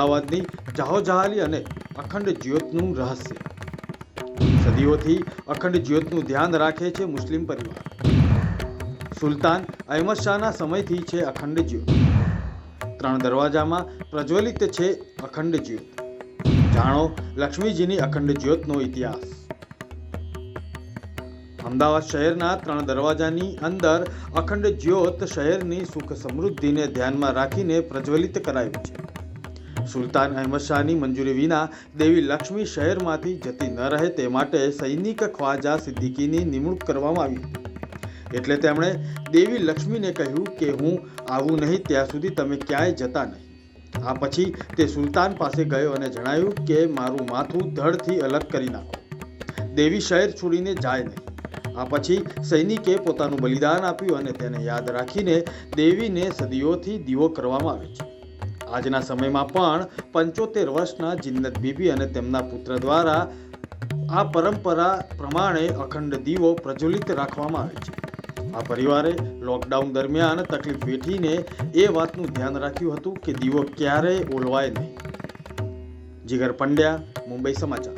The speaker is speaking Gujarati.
અમદાવાદની જાહોજહાલી અને અખંડ જ્યોતનું રહસ્ય. સદીઓથી અખંડ જ્યોતનું ધ્યાન રાખે છે મુસ્લિમ પરિવાર. સુલતાન અહેમદ શાહના સમયથી છે અખંડ જ્યોત. ત્રણ દરવાજામાં પ્રજ્વલિત છે અખંડ જ્યોત. જાણો, લક્ષ્મીજીની અખંડ જ્યોતનો ઇતિહાસ. અમદાવાદ શહેરના ત્રણ દરવાજાની અંદર અખંડ જ્યોત શહેરની સુખ સમૃદ્ધિને ધ્યાનમાં રાખીને પ્રજ્વલિત કરાયું છે. સુલતાન અહેમદ શાહની મંજૂરી વિના દેવી લક્ષ્મી શહેરમાંથી જતી ન રહે તે માટે સૈનિક ખ્વાજા સિદ્દીકીની નિમણૂક કરવામાં આવી એટલે તેમણે દેવી લક્ષ્મીને કહ્યું કે હું આવું નહીં, ત્યાં સુધી તમે ક્યાંય જતા નહીં. આ પછી તે સુલતાન પાસે ગયો અને જણાવ્યું કે મારું માથું ધડથી અલગ કરી નાખો. દેવી શહેર છોડીને જાય નહીં. આ પછી સૈનિકે પોતાનું બલિદાન આપ્યું અને તેને યાદ રાખીને દેવીને સદીઓથી દીવો કરવામાં આવે છે. આજના સમયમાં પણ પંચોતેર વર્ષના જિન્નત બીબી અને તેમના પુત્ર દ્વારા આ પરંપરા પ્રમાણે અખંડ દીવો પ્રજ્વલિત રાખવામાં આવે છે. આ પરિવારે લોકડાઉન દરમિયાન તકલીફ વેઠીને એ વાતનું ધ્યાન રાખ્યું હતું કે દીવો ક્યારેય ઓલવાય નહીં. જીગર પંડ્યા, મુંબઈ સમાચાર.